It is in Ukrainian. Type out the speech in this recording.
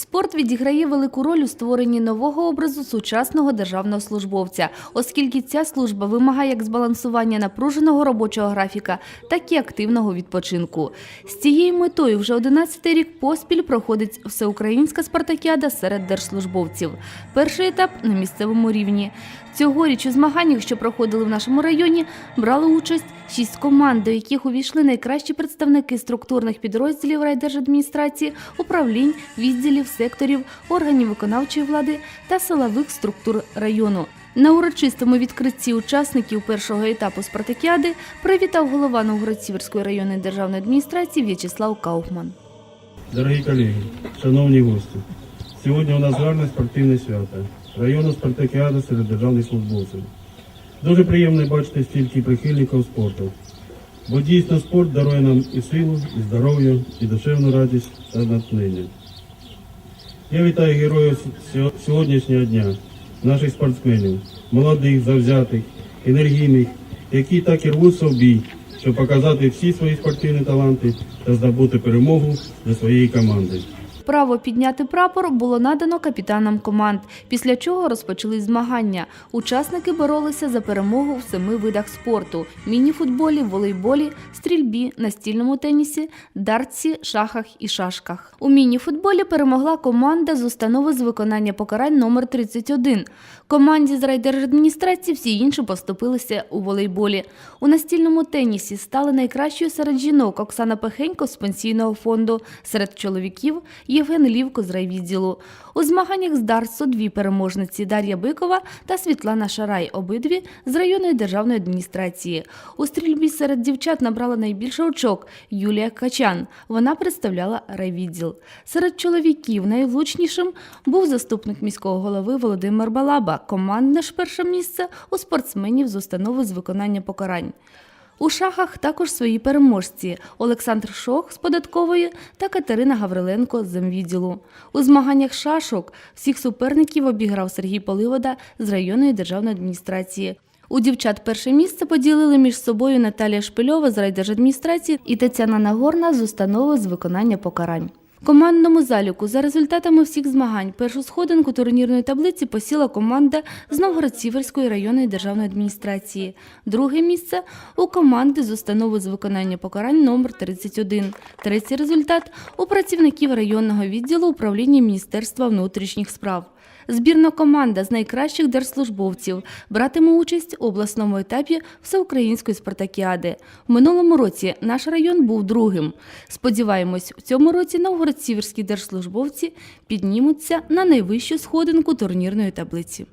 Спорт відіграє велику роль у створенні нового образу сучасного державного службовця, оскільки ця служба вимагає як збалансування напруженого робочого графіка, так і активного відпочинку. З цією метою вже 11-й рік поспіль проходить всеукраїнська спартакіада серед держслужбовців. Перший етап на місцевому рівні. Цьогоріч у змаганнях, що проходили в нашому районі, брали участь шість команд, до яких увійшли найкращі представники структурних підрозділів райдержадміністрації, управлінь, відділів, секторів, органів виконавчої влади та силових структур району. На урочистому відкритті учасників першого етапу спартакіади привітав голова Новгород-Сіверської районної державної адміністрації В'ячеслав Кауфман. Дорогі колеги, шановні гості, сьогодні у нас гарне спортивне свято. Районна спартакіада серед державних службовців. Дуже приємно бачити стільки прихильників спорту. Бо дійсно спорт дарує нам і силу, і здоров'я, і душевну радість та натхнення. Я вітаю героїв сьогоднішнього дня, наших спортсменів, молодих, завзятих, енергійних, які так і рвуться в бій, щоб показати всі свої спортивні таланти та здобути перемогу для своєї команди. Право підняти прапор було надано капітанам команд, після чого розпочали змагання. Учасники боролися за перемогу в семи видах спорту: міні-футболі, волейболі, стрільбі, настільному тенісі, дартсі, шахах і шашках. У міні-футболі перемогла команда з установи з виконання покарань номер 31. Команді з райдержадміністрації всі інші поступилися у волейболі. У настільному тенісі стали найкращою серед жінок Оксана Пехенько з пенсійного фонду, серед чоловіків Євген Лівко з райвідділу. У змаганнях з дартсу дві переможниці Дар'я Бикова та Світлана Шарай, обидві з районної державної адміністрації. У стрільбі серед дівчат набрала найбільше очок Юлія Качан. Вона представляла райвідділ. Серед чоловіків найвлучнішим був заступник міського голови Володимир Балаба. Командне ж перше місце у спортсменів з установи з виконання покарань. У шахах також свої переможці Олександр Шох з податкової та Катерина Гавриленко з земвідділу. У змаганнях шашок всіх суперників обіграв Сергій Поливода з районної державної адміністрації. У дівчат перше місце поділили між собою Наталія Шпильова з райдержадміністрації і Тетяна Нагорна з установи з виконання покарань. Командному заліку за результатами всіх змагань першу сходинку турнірної таблиці посіла команда з Новгород-Сіверської районної державної адміністрації. Друге місце у команди з установи з виконання покарань номер 31. Третій результат у працівників районного відділу управління Міністерства внутрішніх справ. Збірна команда з найкращих держслужбовців братиме участь у обласному етапі всеукраїнської спартакіади. В минулому році наш район був другим. Сподіваємось, у цьому році новгород-сіверські держслужбовці піднімуться на найвищу сходинку турнірної таблиці.